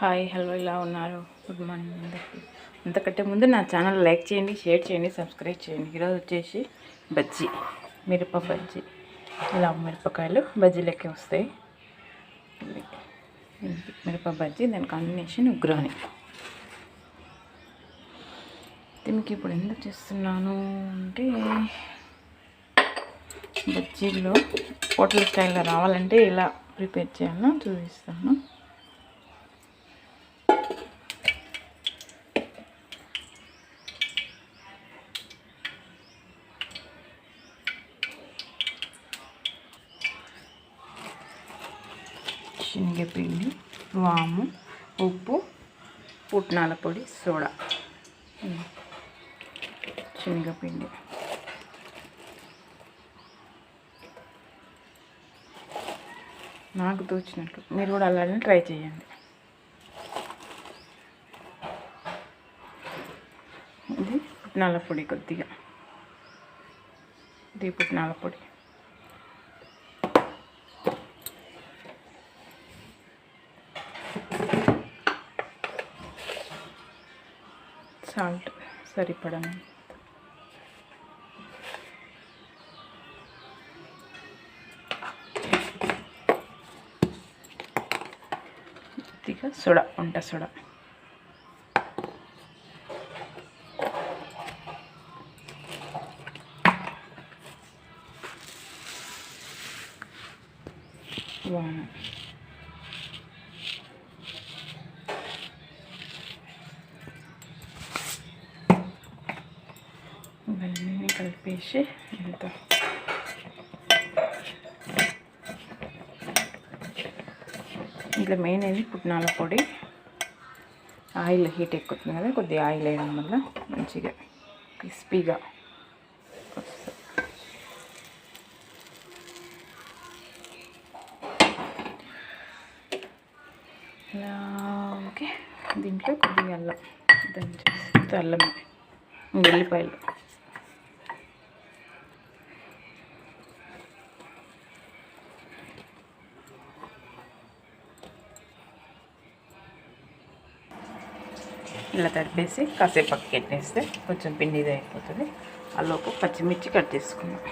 Hi hello ఇలా ఉన్నారు? Good morning అందరికీ. అంతకంటే ముందు నా ఛానల్ లైక్ చేయండి షేర్ చేయండి సబ్స్క్రైబ్ చేయండి. ఈరోజు వచ్చేసి బజ్జీ మిరప బజ్జీ. ఇలా మిరపకాయలు బజ్జీ లెక్క వస్తాయి. మిరప బజ్జీ దాని కాంబినేషన్ ఉగ్రాని దీనికి ఇప్పుడు ఎందుకు చేస్తున్నాను అంటే బజ్జీల్లో హోటల్ స్టైల్లో రావాలంటే ఇలా ప్రిపేర్ చేయాలో చూపిస్తాను. శనగపిండి వాము ఉప్పు పుట్నాల పొడి సోడా. శనగపిండి. నాకు తోచినట్టు. మీరు కూడా అలానే ట్రై చేయండి. ఇది పుట్నాల పొడి కొద్దిగా. ఇది పుట్నాల పొడి. సాల్ట్. సరిపడను. కొద్దిగా సోడా వంట సోడా. వాము ఇవన్నీ కలిపేసి ఎంత ఇంట్లో మెయిన్ ఏంది? పుట్నాల పొడి. ఆయిల్ హీట్ ఎక్కుతుంది కదా కొద్దిగా ఆయిల్ వేయడం వల్ల మంచిగా క్రిస్పీగా ఇలా ఓకే. దీంట్లో కొద్దిగా అల్లం. దంచేసి అల్లం వెల్లిపాయలు ఇలా తడిపేసి కాసేపు పక్కకి పెట్టేస్తే కొంచెం పిండి ఇది అయిపోతుంది ఒక పచ్చిమిర్చి కట్ చేసుకున్నాం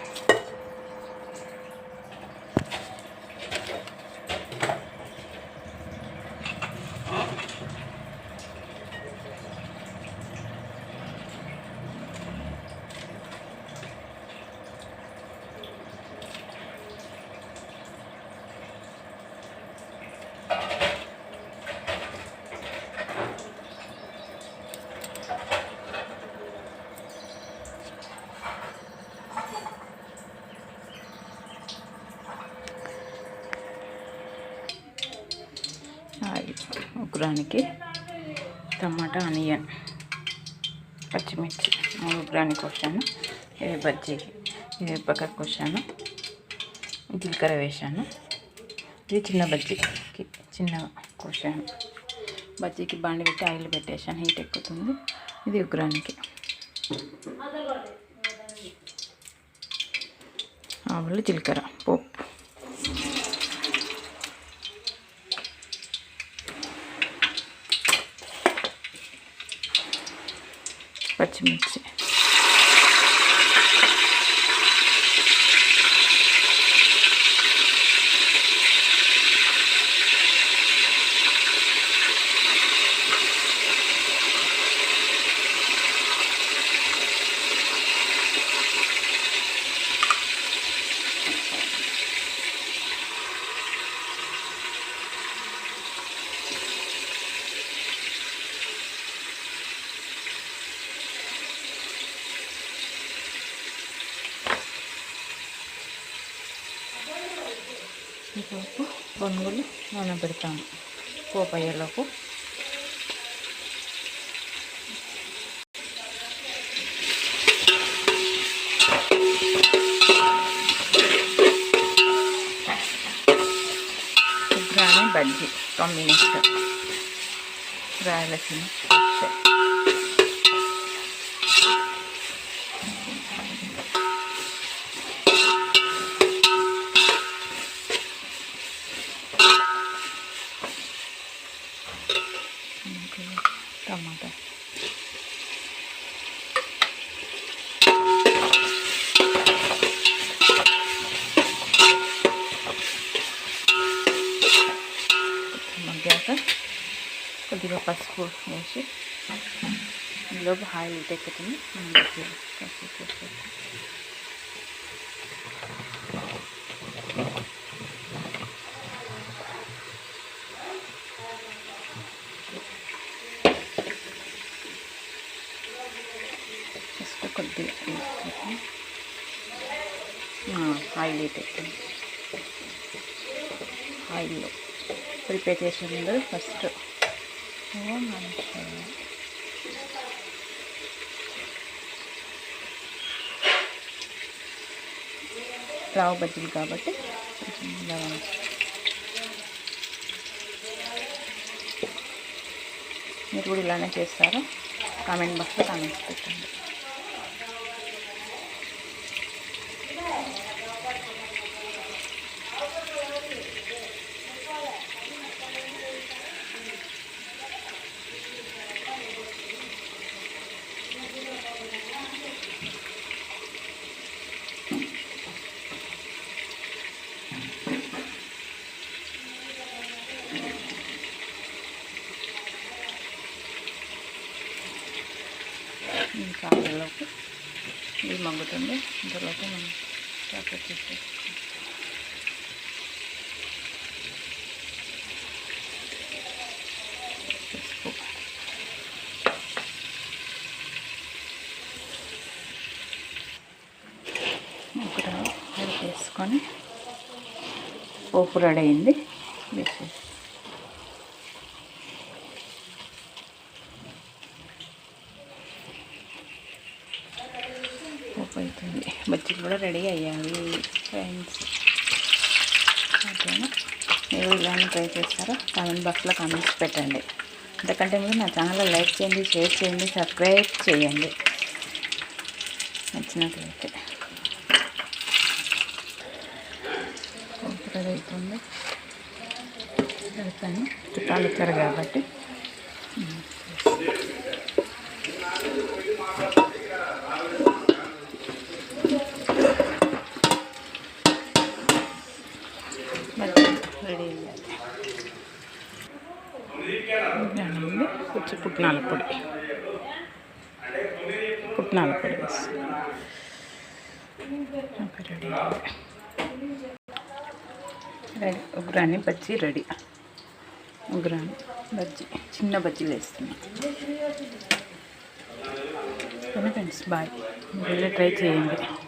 ఆయిల్ ఉగ్రానికి టమాటా ఆనియన్ పచ్చిమిర్చి మూడు ఉగ్రానికి వచ్చాను ఏ బజ్జీకి ఇది పక్కకు వచ్చాను జీలకర్ర వేసాను. ఇది చిన్న బజ్జీకి చిన్న కోసాను. బజ్జీకి బాండి పెట్టి ఆయిల్ పెట్టేసాను. హీట్ ఎక్కుతుంది. ఇది ఉగ్రానికి. ఆవులు జీలకర్ర పోపు. పచ్చిమిర్చి ఈలోపు బొంగులు నానబెడతాము పోపు అయ్యేలోపు ఉగ్రాని బజ్జీ కాంబినేషన్. రాయలసీమ కొద్దిగా పసుపు వేసి ఇందులో ఆయిల్ ఎక్కుతుంది జస్ట్ కొద్దిగా ఆయిల్ ఎత్తుతుంది ఆయిల్లో ప్రిపేర్ చేసే ముందు ఫస్ట్ ఓం నమః రావు బజ్జీలు కాబట్టి కొంచెం మీరు కూడా ఇలానే చేస్తారు కామెంట్ బాక్స్లో కామెంట్స్ పెట్టండి మగ్గుతుంది ఇంతలోకి మనం చాక్లెట్ చేసేసి పసుపు. ఇక్కడ వేసుకొని పోపు రెడీ అయింది. వేసేసి పోపు అవుతుంది బజ్జీలు కూడా రెడీ అయ్యాయి ఫ్రెండ్స్ ఓకేనా? మీరు ఇలానే ట్రై చేస్తారో? కామెంట్ బాక్స్లో కామెంట్స్ పెట్టండి. అంతకంటే మీరు నా ఛానల్ లైక్ చేయండి షేర్ చేయండి సబ్స్క్రైబ్ చేయండి. నచ్చినట్లయితే. పోపు అవుతుంది పెడతాను. చుట్టాలు వచ్చారు కాబట్టి. పుట్నాల పొడి. పుట్నాల పొడి రెడీ. రెడీ. ఉగ్రాని బజ్జీ రెడీ. ఉగ్రాని బజ్జీ. చిన్న బజ్జీలు వేస్తున్నాం. Friends bye. మీరు ట్రై చేయండి.